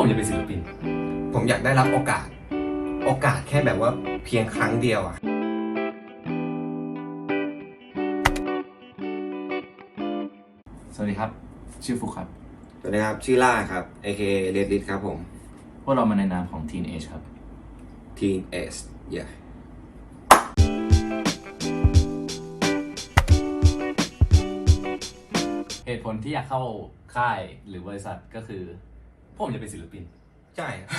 ผมจะเป็นศิลปิน ผมอยากได้รับโอกาส โอกาสแค่แบบว่าเพียงครั้งเดียวอะสวัสดีครับ ชื่อฟุกครับ สวัสดีครับ ชื่อล่าครับ AK Red List ครับผม พวกเรามาในนามของ Teen Age ครับ Teen S yeah เหตุผลที่อยากเข้าค่ายหรือบริษัทก็คือ ผมจะเป็นศิลปิน ใช่ครับ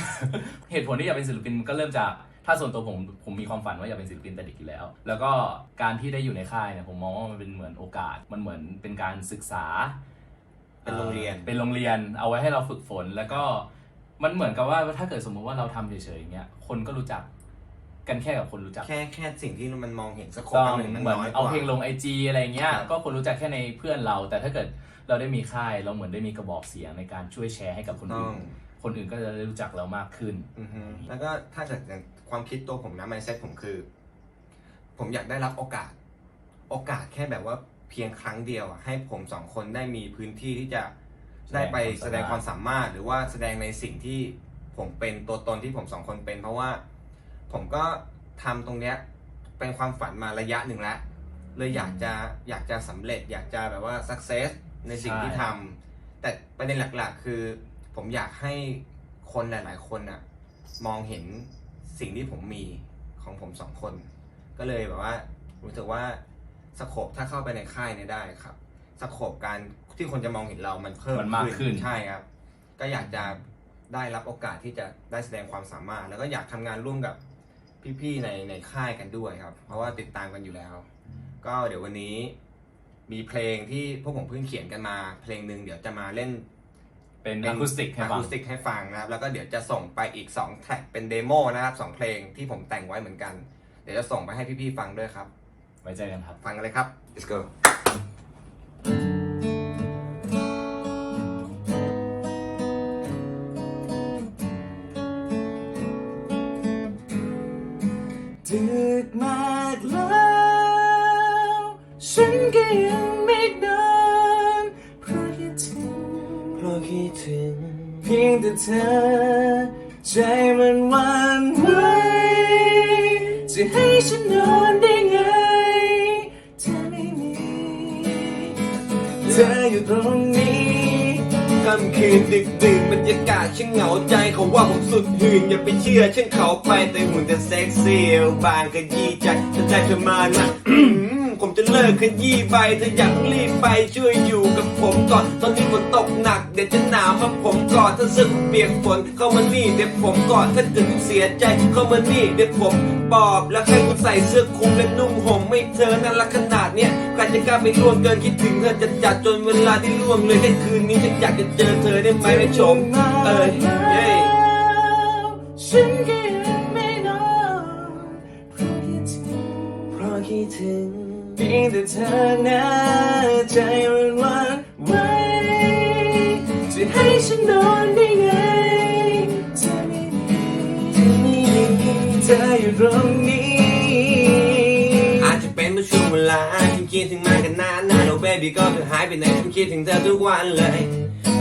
เหตุผลที่อยากเป็นศิลปินก็เริ่มจากถ้าส่วนตัวผมผมมีความฝันว่าอยากเป็นศิลปินแต่เด็กอยู่แล้ว แล้วก็การที่ได้อยู่ในค่ายเนี่ยผมมองว่ามันเป็นเหมือนโอกาส มันเหมือนเป็นการศึกษาเป็นโรงเรียนอ่อเป็นโรงเรียนเอาไว้ให้เราฝึกฝน แล้วก็มันเหมือนกับว่าถ้าเกิดสมมุติว่าเราทำเฉยๆอย่างเงี้ยคนก็รู้จัก กันแค่กับคนรู้จัก แค่แค่สิ่งที่มันมองเห็นสักคต้องนหนึ่งมันเหมือนน้อยกเอาว่า เพลงลงไอจีอะไรเงี้ย ครับ ก็คนรู้จักแค่ในเพื่อนเรา แต่ถ้าเกิดเราได้มีค่าย เราเหมือนได้มีกระบอกเสียงในการช่วยแชร์ให้กับคนต้ออื่ง น คนอื่นก็จะได้รู้จักเรามากขึ้น อือฮึแล้วก็ถ้าจากความคิดตัวผมนะ mindset ผมคือ ผมอยากได้รับโอกาส โอกาสแค่แบบว่าเพียงครั้งเดียวอะให้ผมสองคนได้มีพื้นที่ที่จะได้ไปแสดงความสามารถ หรือว่าแสดงในสิ่งที่ผมเป็นตัวตนที่ผมสองคนเป็น เพราะว่า ผมก็ทำตรงเนี้ยเป็นความฝันมาระยะหนึ่งแล้วเลยอยากจะอยากจะสำเร็จ อยากจะแบบว่า success ในสิ่งที่ทำแต่ประเด็นหลักๆ คือผมอยากให้คนหลาย ๆ คนอะมองเห็นสิ่งที่ผมมีของผมสองคน ก็เลยแบบว่ารู้สึกว่าสโคปถ้าเข้าไปในค่ายเนี่ยได้ครับสโคปการที่คนจะมองเห็นเรามันเพิ่มมันมากขึ้นใช่ครับ ก็อยากจะได้รับโอกาสที่จะได้แสดงความสามารถ แล้วก็อยากทำงานร่วมกับ พี่ๆในในค่ายกันด้วยครับ เพราะว่าติดตามกันอยู่แล้ว ก็เดี๋ยววันนี้มีเพลงที่พวกผมเพิ่งเขียนกันมา เพลงหนึ่งเดี๋ยวจะมาเล่นเป็นอะคูสติกให้อะฟังคูสติกให้ฟังนะครับ แล้วก็เดี๋ยวจะส่งไปอีก2แท็กเป็นเดโมนะครับสองเพลงที่ผมแต่งไว้เหมือนกัน เดี๋ยวจะส่งไปให้พี่ๆฟังด้วยครับ ไว้เจอกันครับ ฟังกันเลยครับ let's go ดึกมากแล้วฉันก็ยังไม่นอนเพราะคิดถึงเพราะคิดถึง เพียงแต่เธอ ใจมันหวันไหวจะให้ฉันนอนได้ไงเธอไม่มี เธออยู่ตรงนี้ ค่ำคืนดึกดื่นบรรยากาศช่างเหงาใจเขาว่าผมสุดหื่นอย่าไปเชื่อช่างเขาไปแต่หุ่นจะเซ็กซี่บางก็ยี่ใจแต่ใจเธอมานะ ผมจะเลิกขยี้ใบเธออยากรีบไปช่วยอยู่กับผมก่อน ตอนนี้ฝนตกหนักเดี๋ยวจะหนาวมาผมกอดถ้าสึกเปียกฝนเข้ามานี่เดี๋ยวผมกอดถ้าเกิดคุณเสียใจเข้ามานี่เดี๋ยวผมปลอบแล้วให้คุณใส่เสื้อคลุมและนุ่งห่มไม่เธอน่ารักขนาดเนี้ยใครจะกล้าไปล่วงเกินคิดถึงเธอจะจัดจนเวลาที่ล่วงเลยแค่คืนนี้ฉันอยากจะเจอเธอได้ไหมไม่ชมเอ้ยเย้ฉันก็ยังไม่นอนเพราะคิดถึงเพราะคิดถึง เพียงแต่เธอนะใจมันหวันไหวจะให้ฉันนอนได้ไงเธอไม่มีเธออยู่ตรงนี้ อาจจะเป็นเพราะช่วงเวลาที่คิดถึงมากันนานนานโอ้เบบี้ก็เธอหายไปไหนฉันคิดถึงเธอทุกวันเลย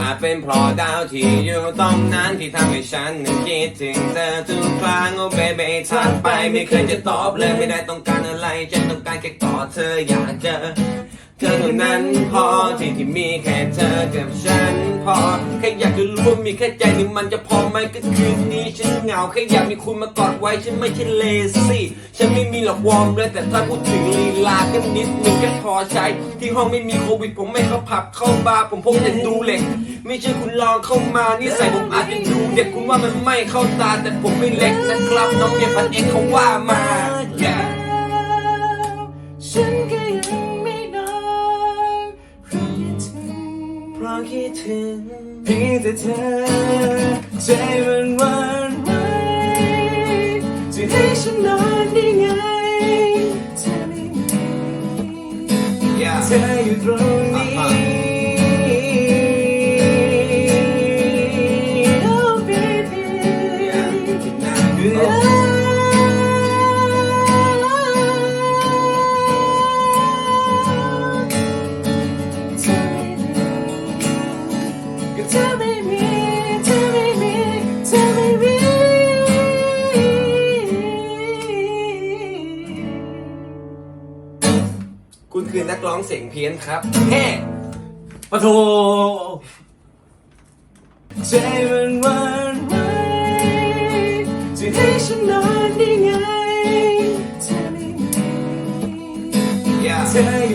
อาจเป็นเพราะดาวที่อยู่ตรงนั้นที่ทำให้ฉันนั้นคิดถึงเธอทุกครั้งโอ้เบบีทักไปไม่เคยจะตอบเลยไม่ได้ต้องการอะไรฉันต้องการแค่กอดเธออยากเจอเธอเท่านั้นพอที่ที่มีแค่เธอกับฉันพอแค่อยากจะรู้ว่ามีแค่ใจหนึ่งมันจะพอไหมก็คืนนี้ฉันเหงาแค่อยากมีคุณมากอดไว้ฉันไม่ใช่เลซี่ฉันไม่มีหรอกวอร์มเลยแต่ถ้าพูดถึงลีลาก็นิดนึงแค่พอใช้ที่ห้องไม่มีโควิดผมไม่เข้าผับเข้าบาร์ผมพกแต่ดูเหล็ก ไม่ใช่คุณลองเข้ามานี่ใส่ผมอาจจะดูเด็กคุณว่ามันไม่เข้าตาแต่ผมไม่เล็กนะครับน้องเมียพันเอ็กเขาว่ามา yeah ฉันก็ยังไม่นอนเพราะคิดถึงเพราะคิดถึงเพียงแต่เธอใจมันวันไหวจะให้ฉันนอน นักร้องเสียงเพี้ยนครับแฮ่ปะโถใจมันหวันไหวจะให้ฉันนอนได้ไงเธอไม่มีอย่าเธอ